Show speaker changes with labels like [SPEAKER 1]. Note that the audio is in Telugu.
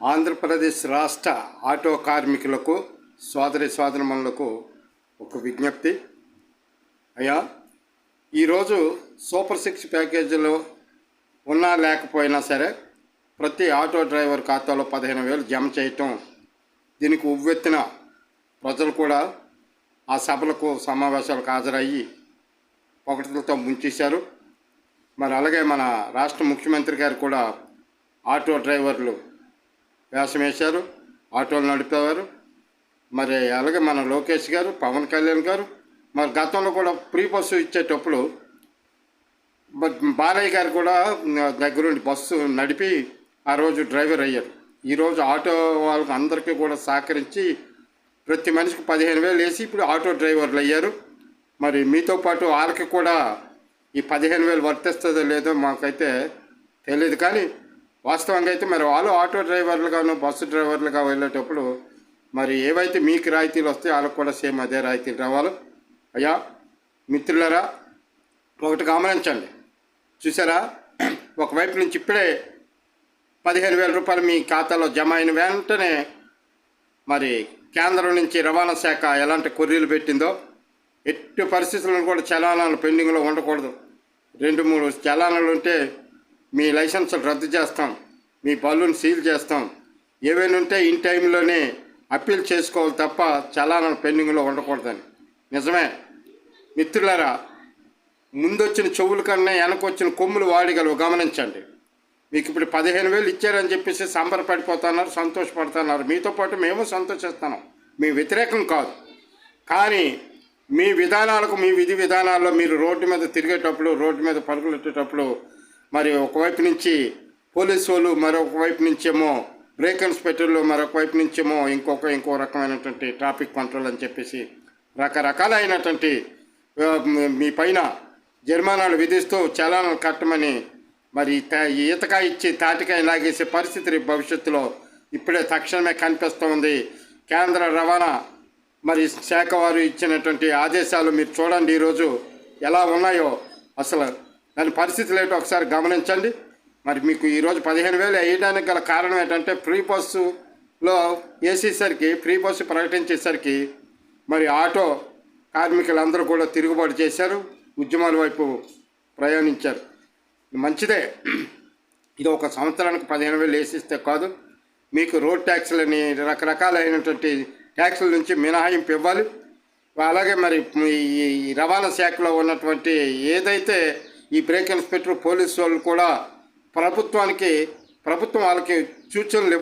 [SPEAKER 1] ఆంధ్రప్రదేశ్ రాష్ట్ర ఆటో కార్మికులకు సోదరి సోదరమణులకు ఒక విజ్ఞప్తి. అయ్యా ఈరోజు సూపర్ సిక్స్ ప్యాకేజీలో ఉన్నా లేకపోయినా సరే ప్రతి ఆటో డ్రైవర్ ఖాతాలో పదిహేను వేలు జమ చేయటం దీనికి ఉవ్వెత్తిన ప్రజలు కూడా ఆ సభలకు సమావేశాలకు హాజరయ్యి ఒకటితో ముంచేశారు. మరి అలాగే మన రాష్ట్ర ముఖ్యమంత్రి గారు కూడా ఆటో డ్రైవర్లు వేషం వేశారు ఆటోలు నడిపేవారు. మరి అలాగే మన లోకేష్ గారు పవన్ కళ్యాణ్ గారు మరి గతంలో కూడా ఫ్రీ బస్సు ఇచ్చేటప్పుడు బాలయ్య గారు కూడా దగ్గరుండి బస్సు నడిపి ఆ రోజు డ్రైవర్ అయ్యారు. ఈరోజు ఆటో వాళ్ళకి అందరికీ కూడా సహకరించి ప్రతి మనిషికి పదిహేను వేలు వేసి ఇప్పుడు ఆటో డ్రైవర్లు అయ్యారు. మరి మీతో పాటు వాళ్ళకి కూడా ఈ పదిహేను వేలు వర్తిస్తుందో లేదో మాకైతే తెలియదు కానీ వాస్తవంగా అయితే మరి వాళ్ళు ఆటో డ్రైవర్లుగాను బస్సు డ్రైవర్లుగా వెళ్ళేటప్పుడు మరి ఏవైతే మీకు రాయితీలు వస్తాయో వాళ్ళకు కూడా సేమ్ అదే రాయితీలు రావాలి. అయ్యా మిత్రులరా ఒకటి గమనించండి. చూసారా? ఒకవైపు నుంచి ఇప్పుడే పదిహేను వేల రూపాయలు మీ ఖాతాలో జమ అయిన వెంటనే మరి కేంద్రం నుంచి రవాణా శాఖ ఎలాంటి కొర్రీలు పెట్టిందో ఎట్టి పరిస్థితులను కూడా చలానాలు పెండింగ్లో ఉండకూడదు. రెండు మూడు చలానాలు ఉంటే మీ లైసెన్సులు రద్దు చేస్తాం. మీ పళ్ళును సీల్ చేస్తాం. ఏవైనా ఉంటే ఇన్ టైంలోనే అప్పీల్ చేసుకోవాలి తప్ప చలానాలు పెండింగ్లో ఉండకూడదని. నిజమే. మిత్రులారా ముందొచ్చిన చెవుల కన్నా వెనకొచ్చిన కొమ్ములు వాడిగలవు. గమనించండి. మీకు ఇప్పుడు పదిహేను వేలు ఇచ్చారని చెప్పేసి సంబరపడిపోతున్నారు సంతోషపడుతున్నారు. మీతో పాటు మేము సంతోషిస్తున్నాం. మీ వ్యతిరేకం కాదు. కానీ మీ విధానాలకు మీ విధి విధానాల్లో మీరు రోడ్డు మీద తిరిగేటప్పుడు రోడ్డు మీద పరుగులెట్టేటప్పుడు మరి ఒకవైపు నుంచి పోలీసు వాళ్ళు మరొక వైపు నుంచేమో బ్రేక్ ఇన్స్పెక్టర్లు మరొక వైపు నుంచేమో ఇంకొక ఇంకో రకమైనటువంటి ట్రాఫిక్ కంట్రోల్ అని చెప్పేసి రకరకాలైనటువంటి మీ- పైన జరిమానాలు విధిస్తూ చలానాలు కట్టమని మరి ఈతకాయ ఇచ్చి తాటికాయ లాగేసే పరిస్థితి భవిష్యత్తులో ఇప్పుడే తక్షణమే కనిపిస్తూ ఉంది. కేంద్ర రవాణా మరి శాఖ వారు ఇచ్చినటువంటి ఆదేశాలు మీరు చూడండి ఈరోజు ఎలా ఉన్నాయో. అసలు దాని పరిస్థితులు ఏంటో ఒకసారి గమనించండి. మరి మీకు ఈరోజు పదిహేను వేలు వేయడానికి గల కారణం ఏంటంటే ఫ్రీ బస్సులో వేసేసరికి ఫ్రీ బస్సు ప్రకటించేసరికి మరి ఆటో కార్మికులందరూ కూడా తిరుగుబాటు చేశారు ఉద్యమాల వైపు ప్రయాణించారు. మంచిదే. ఇది ఒక సంవత్సరానికి పదిహేను వేలు వేసిస్తే కాదు మీకు రోడ్ ట్యాక్స్లని రకరకాలైనటువంటి ట్యాక్సుల నుంచి మినహాయింపు ఇవ్వాలి. అలాగే మరి ఈ ఈ రవాణా శాఖలో ఉన్నటువంటి ఏదైతే ఈ బ్రేక్ ఇన్స్పెక్టర్ పోలీసు వాళ్ళు కూడా ప్రభుత్వానికి ప్రభుత్వం వాళ్ళకి సూచనలు